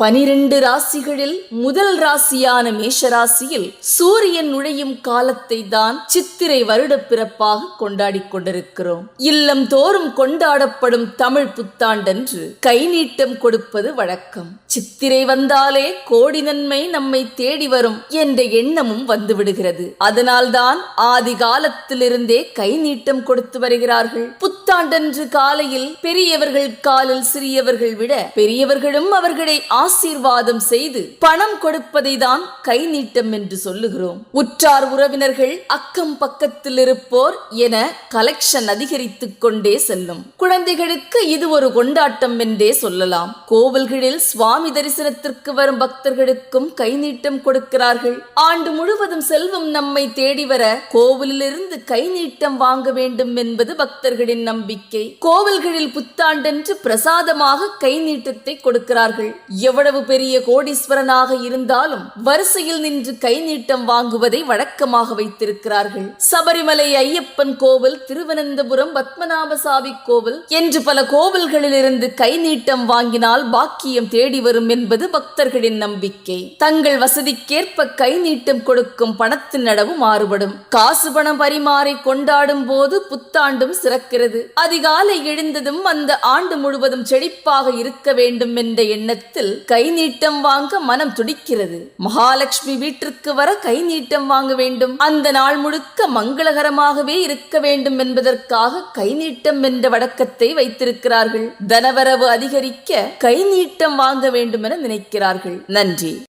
பனிரெண்டு ராசிகளில் முதல் ராசியான மேஷராசியில் சூரியன் நுழையும் காலத்தை தான் சித்திரை வருட பிறப்பாக கொண்டாடிக் கொண்டிருக்கிறோம். இல்லம் தோறும் கொண்டாடப்படும் தமிழ் புத்தாண்டன்று கை நீட்டம் கொடுப்பது வழக்கம். சித்திரை வந்தாலே கோடி நன்மை நம்மை தேடி வரும் என்ற எண்ணமும் வந்துவிடுகிறது. அதனால்தான் ஆதி காலத்திலிருந்தே கை நீட்டம் கொடுத்து வருகிறார்கள். புத்தாண்டன்று காலையில் பெரியவர்கள் காலில் சிறியவர்கள் விட பெரியவர்களும் அவர்களை ஆசீர்வாதம் செய்து பணம் கொடுப்பதை தான் கை நீட்டம் என்று சொல்லுகிறோம். உற்றார் உறவினர்கள் அக்கம் பக்கத்தில் இருப்போர் என கலெக்ஷன் அதிகரித்துக் கொண்டே செல்லும். குழந்தைகளுக்கு இது ஒரு கொண்டாட்டம் என்றே சொல்லலாம். கோவில்களில் சுவாமி தரிசனத்திற்கு வரும் பக்தர்களுக்கும் கை நீட்டம் கொடுக்கிறார்கள். ஆண்டு முழுவதும் செல்வம் நம்மை தேடி வர கோவிலிலிருந்து கை நீட்டம் வாங்க வேண்டும் என்பது பக்தர்களின் நம்பிக்கை. கோவில்களில் புத்தாண்டென்று பிரசாதமாக கை நீட்டத்தை கொடுக்கிறார்கள். எவ்வளவு பெரிய கோடீஸ்வரனாக இருந்தாலும் வரிசையில் நின்று கை நீட்டம் வாங்குவதை வழக்கமாக வைத்திருக்கிறார்கள். சபரிமலை ஐயப்பன் கோவில் திருவனந்தபுரம் பத்மநாபசாமி கோவில் என்று பல கோவில்களிலிருந்து கை நீட்டம் வாங்கினால் பாக்கியம் தேடி வரும் என்பது பக்தர்களின் நம்பிக்கை. தங்கள் வசதிக்கேற்ப கை நீட்டம் கொடுக்கும் பணத்தின் அளவு மாறுபடும். காசு பணம் பரிமாறி கொண்டாடும் போது புத்தாண்டும் சிறக்கிறது. அதிகாலை எழுந்ததும் அந்த ஆண்டு முழுவதும் செழிப்பாக இருக்க வேண்டும் என்ற எண்ணத்தில் கை நீட்டம் வாங்க மனம் துடிக்கிறது. மகாலட்சுமி வீட்டிற்கு வர கை நீட்டம் வாங்க வேண்டும். அந்த நாள் முழுக்க மங்களகரமாகவே இருக்க வேண்டும் என்பதற்காக கை நீட்டம் என்ற வழக்கத்தை வைத்திருக்கிறார்கள். தனவரவு அதிகரிக்க கை நீட்டம் வாங்க வேண்டும் என நினைக்கிறார்கள். நன்றி.